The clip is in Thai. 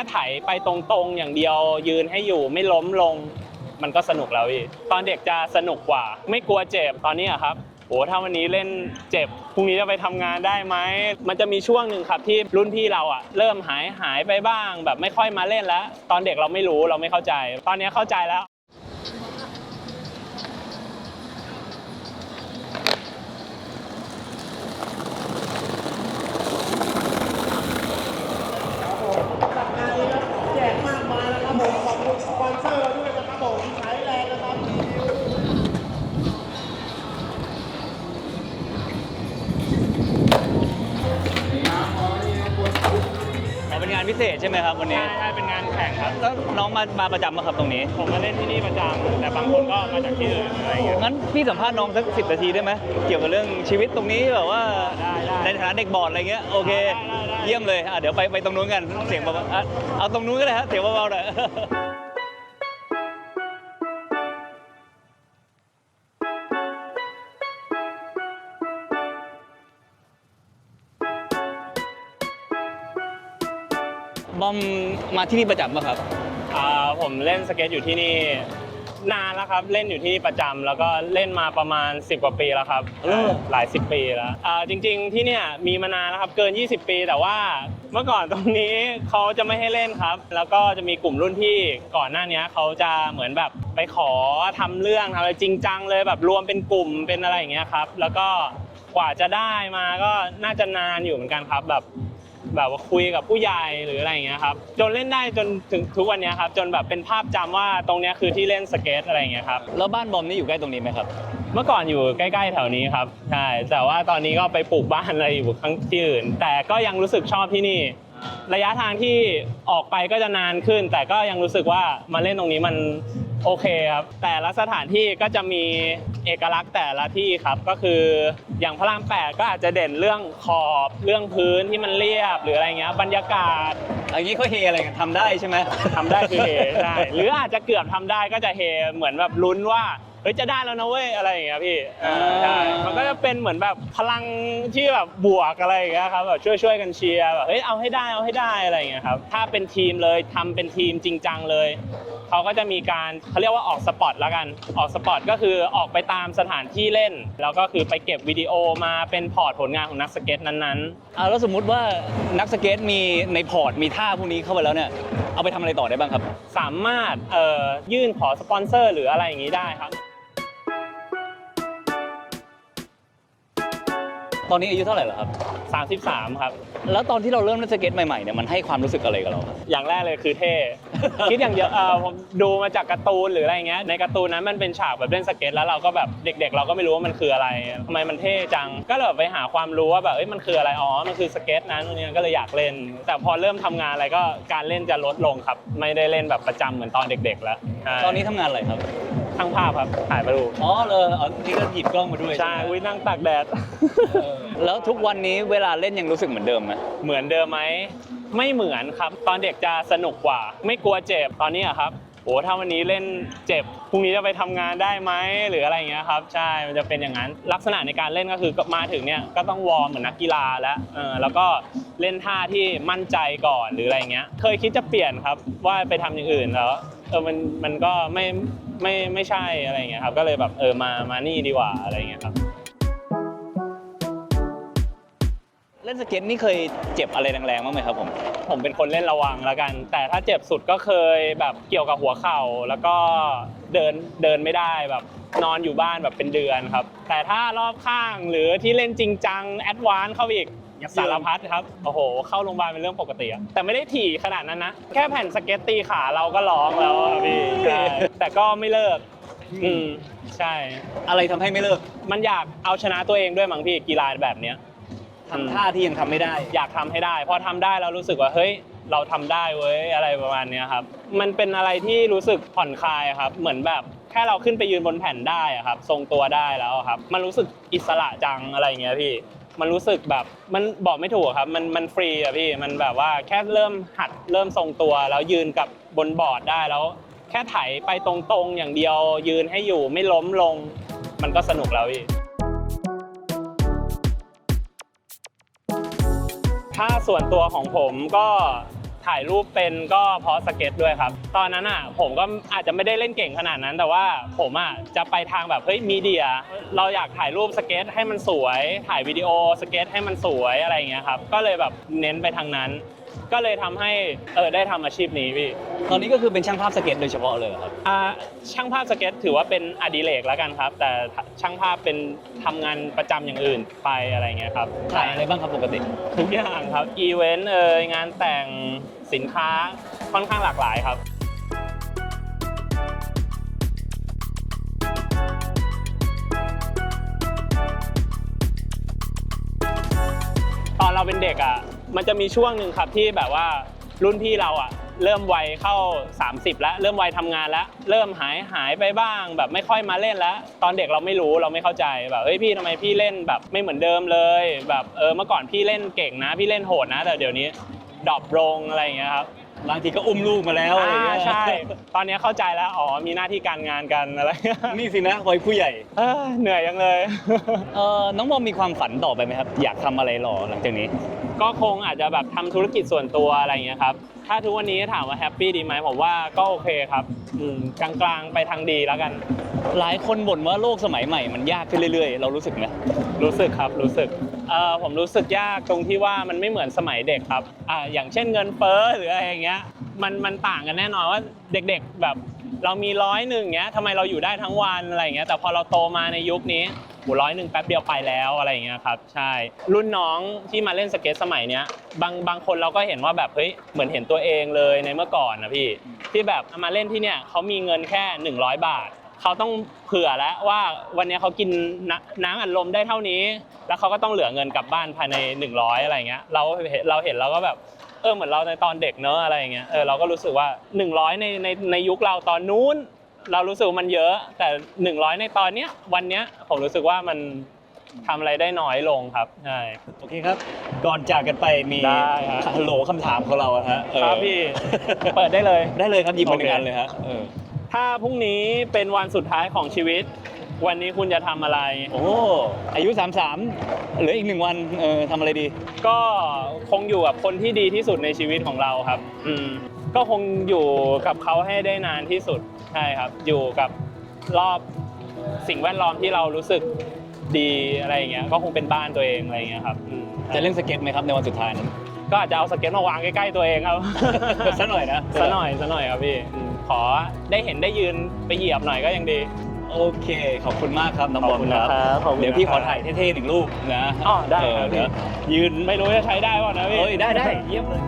ค่ไถไปตรงๆ อย่างเดียว ยืนให้อยู่ไม่ล้มลง มันก็สนุกแล้วพี่ตอนเด็กจะสนุกกว่า ไม่กลัวเจ็บตอนนี้อะครับโอ้ถ้าวันนี้เล่นเจ็บพรุ่งนี้จะไปทำงานได้ไหมมันจะมีช่วงหนึ่งครับที่รุ่นพี่เราอะเริ่มหายหายไปบ้าง แบบไม่ค่อยมาเล่นแล้ว ตอนเด็กเราไม่รู้เราไม่เข้าใจ ตอนนี้เข้าใจแล้ว ใช่ไหมครับวันนี้ ใช่ใช่เป็นงานแข่งครับ แล้วน้องมามาประจำมาครับตรงนี้ ผมมาเล่นที่นี่ประจำแต่บางคนก็มาจากที่อื่นอะไรอย่างเงี้ย งั้นพี่สัมภาษณ์น้องสักสินาทีได้ไหมเกี่ยวกับเรื่องชีวิตตรงนี้แบบว่าได้ได้ในฐานะเด็กบอร์ดอะไรเงี้ยโอเค ได้ได้ได้ เยี่ยมเลยอะเดี๋ยวไปไปตรงนู้นกันเสียงเบาๆอะเอาตรงนู้นก็ได้ฮะเสียงเบาๆหน่อย บอมมาที่นี่ประจำป่ะครับ อ่าผมเล่นสเก็ตอยู่ที่นี่นานแล้วครับเล่นอยู่ที่นี่ประจำแล้วก็เล่นมาประมาณ 10 กว่าปีแล้วครับเออ หลายสิบปีแล้วอ่าจริง ๆ ที่เนี่ยมีมานานแล้วครับเกิน 20 ปี แต่ว่าเมื่อก่อนตรงนี้เขาจะไม่ให้เล่นครับ แล้วก็จะมีกลุ่มรุ่นพี่ก่อนหน้านี้เขาจะเหมือนแบบไปขอทำเรื่องทำอะไรจริงจังเลยแบบรวมเป็นกลุ่มเป็นอะไรอย่างเงี้ยครับ แล้วก็กว่าจะได้มาก็น่าจะนานอยู่เหมือนกันครับแบบ แบบว่าคุยกับผู้ใหญ่หรืออะไรอย่างเงี้ยครับจนเล่นได้จนถึงทุกวันเนี้ยครับจนแบบเป็นภาพจำว่าตรงเนี้ยคือที่เล่นสเก็ตอะไรอย่างเงี้ยครับแล้วบ้านบอมนี่อยู่ใกล้ตรงนี้ไหมครับ เมื่อก่อนอยู่ใกล้ๆแถวนี้ครับใช่แต่ว่าตอนนี้ก็ไปปลูกบ้านอะไรอยู่ข้างที่อื่น แต่ก็ยังรู้สึกชอบที่นี่ ระยะทางที่ออกไปก็จะนานขึ้น แต่ก็ยังรู้สึกว่ามาเล่นตรงนี้มันโอเคครับ แต่ละสถานที่ก็จะมีเอกลักษณ์แต่ละที่ครับ ก็คืออย่างพระรามแปดก็อาจจะเด่นเรื่องขอบเรื่องพื้นที่มันเรียบหรืออะไรเงี้ยบรรยากาศอันนี้เขาเฮอะไรกันทำได้ใช่ไหมทำได้คือเฮใช่หรืออาจจะเกือบทำได้ก็จะเฮเหมือนแบบลุ้นว่า เฮ้ยจะได้แล้วนะเว้ยอะไรอย่างเงี้ยพี่อ่าใช่มันก็จะเป็นเหมือนแบบพลังที่แบบบวกอะไรอย่างเงี้ยครับแบบช่วยช่วยๆกันเชียร์แบบเฮ้ยเอาให้ได้เอาให้ได้อะไรอย่างเงี้ยครับถ้าเป็นทีมเลยทำเป็นทีมจริงจังเลยเขาก็จะมีการเขาเรียกว่าออกสปอตแล้วกันออกสปอตก็คือออกไปตามสถานที่เล่น แล้วก็คือไปเก็บวิดีโอมาเป็นพอร์ตผลงานของนักสเก็ตนั้นๆอ่าแล้วสมมุติว่านักสเก็ตมีในพอร์ตมีท่าพวกนี้เข้าไปแล้วเนี่ยเอาไปทำอะไรต่อได้บ้างครับ สามารถเอ่อยื่นขอสปอนเซอร์ หรืออะไรอย่างนี้ได้ครับ ตอนนี้อายุเท่าไหร่แล้วครับ 33 ครับ แล้วตอนที่เราเริ่มเล่นสเก็ตใหม่ๆเนี่ยมันให้ความรู้สึกอะไรกับเราครับ อย่างแรกเลยคือเท่ คิดอย่างเดียวเออผมดูมาจากการ์ตูนหรืออะไรเงี้ยในการ์ตูนนั้นมันเป็นฉากแบบเล่นสเก็ตแล้วเราก็แบบเด็ก ๆ เราก็ไม่รู้ว่ามันคืออะไรทำไมมันเท่จังก็เลยแบบไปหาความรู้ว่าแบบเอ้ยมันคืออะไรอ๋อมันคือสเก็ตนั้นตรงนี้ก็เลยอยากเล่น แต่พอเริ่มทำงานอะไรก็การเล่นจะลดลงครับ ไม่ได้เล่นแบบประจำเหมือนตอนเด็ก ๆ แล้วใช่ ตอนนี้ทำงานอะไรครับ ช่างภาพครับถ่ายมาดูอ๋อเลยอ๋อนี่ก็หยิบกล้องมาด้วยใช่ไหมวินั่งตากแดดเออแล้วทุกวันนี้เวลาเล่นยังรู้สึกเหมือนเดิมไหมเหมือนเดิมไหมไม่เหมือนครับ ตอนเด็กจะสนุกกว่า ไม่กลัวเจ็บตอนนี้อะครับโอ้ถ้าวันนี้เล่นเจ็บพรุ่งนี้จะไปทำงานได้ไหมหรืออะไรอย่างเงี้ยครับใช่มันจะเป็นอย่างนั้นลักษณะในการเล่นก็คือมาถึงเนี่ยก็ต้องวอร์มเหมือนนักกีฬาแล้วเออแล้วก็เล่นท่าที่มั่นใจก่อนหรืออะไรเงี้ย เคยคิดจะเปลี่ยนครับว่าไปทำอย่างอื่นแล้วเออมันมันก็ไม่ ไม่ไม่ใช่อะไรเงี้ยครับก็เลยแบบเออมามานี่ดีกว่าอะไรเงี้ยครับเล่นสเก็ตนี่เคยเจ็บอะไรแรงๆบ้างไหมครับผม ผมเป็นคนเล่นระวังแล้วกัน แต่ถ้าเจ็บสุดก็เคยแบบเกี่ยวกับหัวเข่า แล้วก็เดินเดินไม่ได้แบบนอนอยู่บ้านแบบเป็นเดือนครับ แต่ถ้ารอบข้างหรือที่เล่นจริงจังแอดวานซ์เข้าไปอีก สารพัดครับ โอ้โห เข้าโรงพยาบาลเป็นเรื่องปกติอะแต่ไม่ได้ถี่ขนาดนั้นนะ แค่แผ่นสเก็ตตีขาเราก็ร้องแล้วอะพี่ใช่แต่ก็ไม่เลิก อืม ใช่ อะไรทำให้ไม่เลิกมันอยากเอาชนะตัวเองด้วยมั้งพี่กีฬาแบบเนี้ย ทำท่าที่ยังทำไม่ได้ อยากทำให้ได้ พอทำได้เรารู้สึกว่าเฮ้ย เราทำได้เว้ยอะไรประมาณเนี้ยครับ มันเป็นอะไรที่รู้สึกผ่อนคลายครับ เหมือนแบบแค่เราขึ้นไปยืนบนแผ่นได้อะครับ ทรงตัวได้แล้วอะครับ มันรู้สึกอิสระจังอะไรอย่างเงี้ยพี่ มันรู้สึกแบบมันบอกไม่ถูกครับ มันมันฟรีอะพี่มันแบบว่าแค่เริ่มหัดเริ่มทรงตัวแล้วยืนกับบนบอร์ดได้แล้ว แค่ไถไปตรงๆอย่างเดียว ยืนให้อยู่ไม่ล้มลง มันก็สนุกแล้วพี่ถ้าส่วนตัวของผมก็ ถ่ายรูปเป็นก็เพราะสเก็ตด้วยครับ ตอนนั้นอะผมก็อาจจะไม่ได้เล่นเก่งขนาดนั้น แต่ว่าผมอะจะไปทางแบบเฮ้ยมีเดีย เราอยากถ่ายรูปสเก็ตให้มันสวย ถ่ายวิดีโอสเก็ตให้มันสวยอะไรอย่างเงี้ยครับ ก็เลยแบบเน้นไปทางนั้น ก็เลยทำให้เออได้ทำอาชีพนี้พี่ตอนนี้ก็คือเป็นช่างภาพสเก็ตโดยเฉพาะเลยเหรอครับ อ่าช่างภาพสเก็ตถือว่าเป็นอดิเรกแล้วกันครับ แต่ช่างภาพเป็นทำงานประจำอย่างอื่นไปอะไรเงี้ยครับถ่ายอะไรบ้างครับปกติ ทุกอย่างครับอีเวนต์เอ่ยงานแต่งสินค้าค่อนข้างหลากหลายครับ ตอนเราเป็นเด็กอะ มันจะมีช่วงหนึ่งครับที่แบบว่ารุ่นพี่เราอะเริ่มวัยเข้า 30 แล้ว เริ่มวัยทำงานแล้ว เริ่มหายหายไปบ้าง แบบไม่ค่อยมาเล่นแล้ว ตอนเด็กเราไม่รู้เราไม่เข้าใจแบบเฮ้ยพี่ทำไมพี่เล่นแบบไม่เหมือนเดิมเลย แบบเออเมื่อก่อนพี่เล่นเก่งนะ พี่เล่นโหดนะ แต่เดี๋ยวนี้ดรอปลงอะไรอย่างเงี้ยครับบางทีก็อุ้มลูกมาแล้วอะไรอย่างอ่าเงี้ยใช่ ตอนนี้เข้าใจแล้วอ๋อมีหน้าที่การงานกันอะไรนี่สินะวัยผู้ใหญ่เอ้อเหนื่อยยังเลยเออน้องบอมมีความฝันต่อไปไหมครับ อยากทำอะไรหรอหลังจากนี้ ก็คงอาจจะแบบทำธุรกิจส่วนตัวอะไรอย่างเงี้ยครับ ถ้าทุกวันนี้ถามว่าแฮปปี้ดีไหมผมว่าก็โอเคครับอืมกลางๆไปทางดีแล้วกัน หลายคนบ่นว่าโลกสมัยใหม่มันยากขึ้นเรื่อยๆ เรารู้สึกไหมรู้สึกครับรู้สึกเอ่อผมรู้สึกยากตรงที่ว่ามันไม่เหมือนสมัยเด็กครับอ่าอย่างเช่นเงินเฟ้อหรืออะไรอย่างเงี้ยมันมันต่างกันแน่นอนว่าเด็กๆแบบเรามีร้อยหนึ่งเงี้ยทำไมเราอยู่ได้ทั้งวันอะไรอย่างเงี้ยแต่พอเราโตมาในยุคนี้โหร้อยหนึ่งแป๊บเดียวไปแล้วอะไรอย่างเงี้ยครับใช่รุ่นน้องที่มาเล่นสเก็ตสมัยเนี้ยบางบางคนเราก็เห็นว่าแบบเฮ้ยเหมือนเห็นตัวเองเลยในเมื่อก่อนนะพี่ที่แบบเอามาเล่นที่เนี่ยเขามีเงินแค่ 100 บาทเขาต้องเผื่อแล้วว่าวันนี้เขากินน้ำน้ำอัดลมได้เท่านี้ แล้วเขาก็ต้องเหลือเงินกลับบ้านภายใน 100 อะไรเงี้ยเราเห็นเราเห็นเราก็แบบเออเหมือนเราในตอนเด็กเนอะอะไรอย่างเงี้ยเออเราก็รู้สึกว่า 100 ในในในยุคเราตอนนู้น เรารู้สึกว่ามันเยอะ แต่ 100 ในตอนเนี้ยวันเนี้ยผมรู้สึกว่ามันทำอะไรได้น้อยลงครับใช่ โอเคครับ ก่อนจากกันไปมีได้ฮะ ฮัลโหลคำถามของเราอะฮะเออครับพี่ เปิดได้เลย ได้เลยครับหยิบมาโอหเคนึ่งอันเลยฮะเออถ้าพรุ่งนี้เป็นวันสุดท้ายของชีวิต วันนี้คุณจะทำอะไร โอ้อายุ 33เหลืออีกหนึ่งวันเออทำอะไรดี ก็คงอยู่กับคนที่ดีที่สุดในชีวิตของเราครับ อืม ก็คงอยู่กับเขาให้ได้นานที่สุด ใช่ครับ อยู่กับรอบสิ่งแวดล้อมที่เรารู้สึกดีอะไรอย่างเงี้ย ก็คงเป็นบ้านตัวเองอะไรอย่างเงี้ยครับอืมจะเล่นสเก็ตไหมครับในวันสุดท้ายนั้น ก็อาจจะเอาสเก็ตมาวางใกล้ๆตัวเองครับ สักหน่อยนะสักหน่อยสักหน่อยครับพี่อืมขอได้เห็นได้ยืนไปเหยียบหน่อยก็ยังดี โอเค ขอบคุณมากครับน้องบอมขอบคุณครับนะครับ ขอบคุณเดี๋ยวพี่ขอนะครับถ่ายเท่ๆหนึ่งรูปนะอ๋อได้เออครับเดี๋ยวยืนไม่รู้จะใช้ได้ป่ะนะพี่ เอ้ยได้ได้เยี่ยมเลย